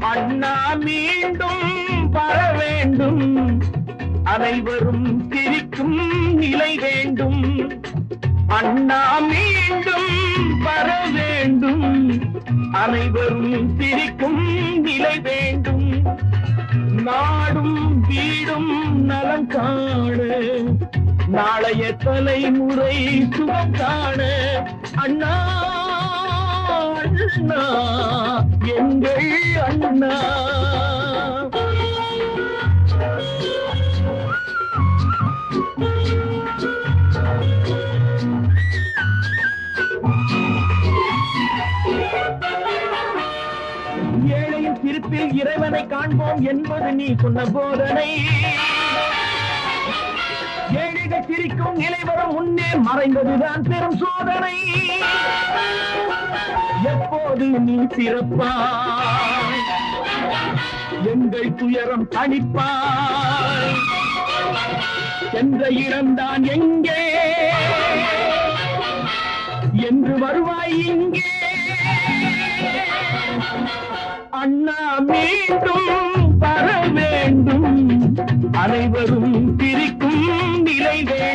அண்ணா மீண்டும் வர வேண்டும். அனைவரும் சிரிக்கும் நிலை வேண்டும். அண்ணா மீண்டும் வர வேண்டும். அனைவரும் சிரிக்கும் நிலை வேண்டும். நாடும் வீடும் நலம் காண. நாளைய தலைமுறை சுகம் காண. அண்ணா கிருஷ்ணா எங்கள் அண்ணா. ஏழையின் சிரிப்பில் இறைவனை காண்போம் என்பது நீ சொன்ன போதனை. பிரிக்கும் சிரிக்கும் நிலை வரும் முன்னே மறைந்ததுதான் பெரும் சோதனை. எப்போது நீ பிறப்பாய்? எங்கள் துயரம் தணிப்பாய்? என்ற இடம்தான் எங்கே? என்று வருவாய் இங்கே. அண்ணா மீண்டும்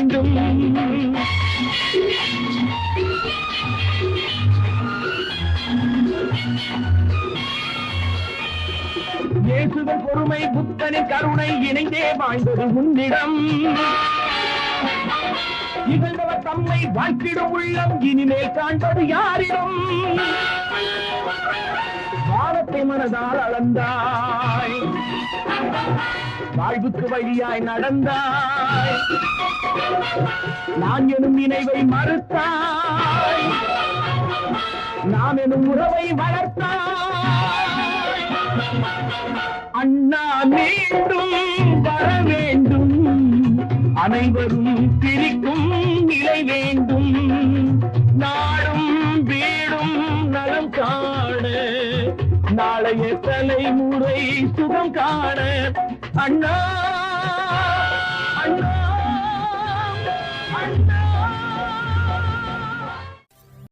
வேண்டும். இயேசுவின் பொறுமை புத்தனின் கருணை இணைந்தே வாழ்ந்தது உன்னிடம். இகழ்ந்தவர் தம்மை வாழ்க்கிடும் உள்ளம் இனிமேல் காண்பது யாரிடம்? வானத்தை மனதால் அளந்தாய். வாழ்வுக்கு வழியாய் நடந்தாய். நான் எனும் நினைவை மறுத்தாய். நாம் எனும் உறவை வளர்த்தாய். அண்ணா மீண்டும் வர வேண்டும். அனைவரும் பிரிக்கும் நிலை வேண்டும். நாளைய தலைமுறை சுகம் காண. அண்ணா அண்ணா.